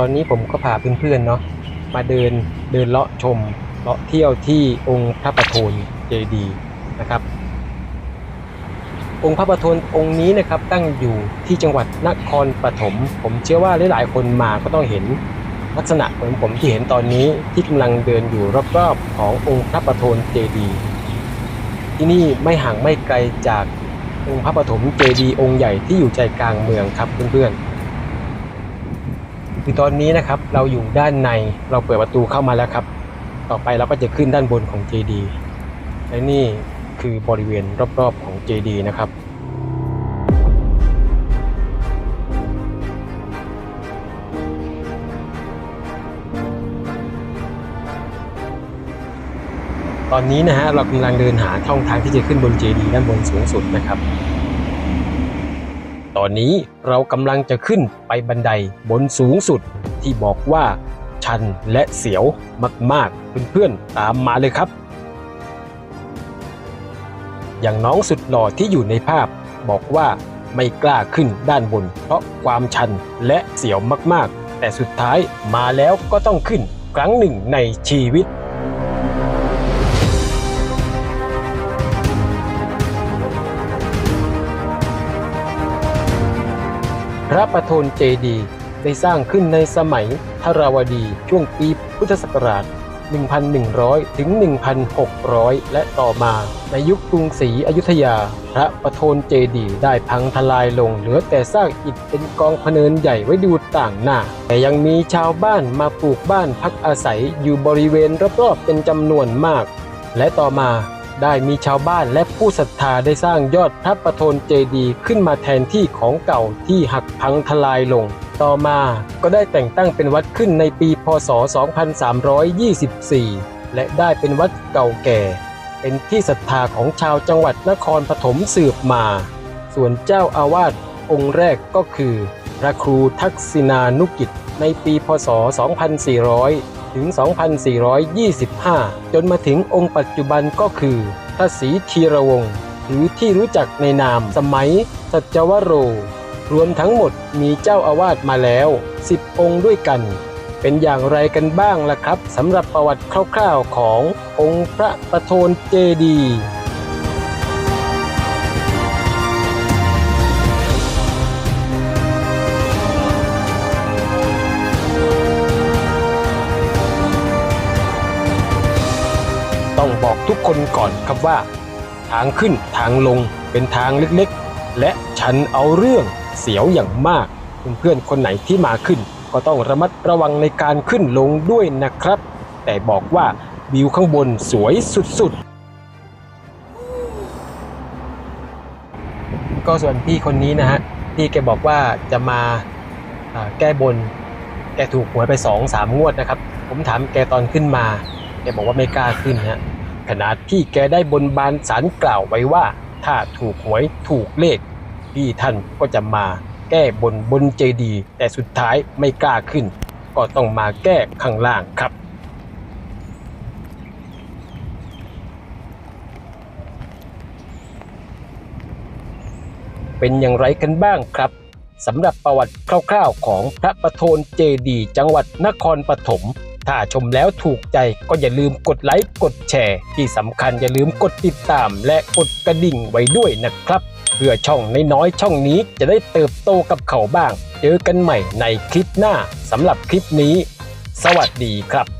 ตอนนี้ผมก็พาเพื่อนๆเนาะมาเดินเดินเลาะชมเลาะเที่ยวที่องค์พระประโทนเจดีย์นะครับ องค์พระประโทนองค์นี้นะครับตั้งอยู่ที่จังหวัดนครปฐมผมเชื่อว่าหลายๆคนมาก็ต้องเห็นลักษณะเหมือนผมที่เห็นตอนนี้ที่กำลังเดินอยู่รอบๆขององค์พระประโทนเจดีย์ที่นี่ไม่ห่างไม่ไกลจากองค์พระปฐมเจดีย์องค์ใหญ่ที่อยู่ใจกลางเมืองครับเพื่อนๆ คือตอนนี้นะครับเราอยู่ด้านในเราเปิดประตูเข้ามาแล้วครับ ต่อไปเราก็จะขึ้นด้านบนของเจดีย์และนี่คือบริเวณรอบๆของเจดีย์นะครับตอนนี้นะฮะเรากำลังเดินหาช่องทางที่จะขึ้นบนเจดีด้านบนสูงสุดนะครับ ตอนนี้เรากำลังจะขึ้นไปบันไดบนสูงสุดที่บอกว่า ชันและเสียวมากๆ เพื่อนๆตามมาเลยครับ อย่างน้องสุดหล่อที่อยู่ในภาพ บอกว่าไม่กล้าขึ้นด้านบน เพราะความชันและเสียวมากๆ แต่สุดท้ายมาแล้วก็ต้องขึ้นครั้งหนึ่งในชีวิต พระประโทนเจดีได้สร้างขึ้นในสมัยทราวดีช่วงปีพุทธศักราช 1,100 ถึง 1,600 และต่อมาในยุคกรุงศรีอยุธยา พระประโทนเจดีได้พังทลายลงเหลือแต่ซากอิฐเป็นกองพเนินใหญ่ไว้ดูต่างหน้า แต่ยังมีชาวบ้านมาปลูกบ้านพักอาศัยอยู่บริเวณรอบๆเป็นจำนวนมาก และต่อมา ได้มีชาวบ้านและผู้ศรัทธาได้สร้างยอดพระประโทนเจดีย์ขึ้นมาแทนที่ของเก่าที่หักพังทลายลง ต่อมาก็ได้แต่งตั้งเป็นวัดขึ้นในปีพศ 2324 และได้เป็นวัดเก่าแก่ เป็นที่ศรัทธาของชาวจังหวัดนครปฐมสืบมา ส่วนเจ้าอาวาสองค์แรกก็คือ พระครูทักษินานุกิจในปีพศ 2400 ถึง 2425 จนมาถึงองค์ปัจจุบันก็คือพระศรีธีรวงศ์หรือที่รู้จักในนามสมัย สัจวโร รวมทั้งหมดมีเจ้าอาวาสมาแล้ว 10 องค์ด้วยกัน เป็นอย่างไรกันบ้างล่ะครับสำหรับประวัติคร่าวๆขององค์พระประโทนเจดีย์ ต้องบอกทุกคนก่อนครับว่า ทางขึ้นทางลงเป็นทางเล็กๆ และชันเอาเรื่องเสียวอย่างมาก เพื่อนๆคนไหนที่มาขึ้น ก็ต้องระมัดระวังในการขึ้นลงด้วยนะครับ แต่บอกว่าวิวข้างบนสวยสุดๆ ก็ส่วนพี่คนนี้นะฮะพี่แกบอกว่าจะมาแก้บน แกถูกหวยไปสองสามงวดนะครับ ผมถามแกตอนขึ้นมา แกบอกว่าไม่กล้าขึ้นฮะขนาดที่แกได้บนบานสารกล่าวไว้ว่า ถ้าถูกหวยถูกเลขพี่ท่านก็จะมาแก้บนบนเจดี แต่สุดท้ายไม่กล้าขึ้น ก็ต้องมาแก้ข้างล่างครับเป็นอย่างไรกันบ้างครับสำหรับประวัติคร่าวๆของพระประโทนเจดี จังหวัดนครปฐม ถ้าชมแล้วถูกใจก็อย่าลืมกดไลค์กดแชร์ ที่สำคัญอย่าลืมกดติดตาม และกดกระดิ่งไว้ด้วยนะครับ เพื่อช่องน้อยๆช่องนี้จะได้เติบโตกับเขาบ้าง เจอกันใหม่ในคลิปหน้าสำหรับคลิปนี้ สวัสดีครับ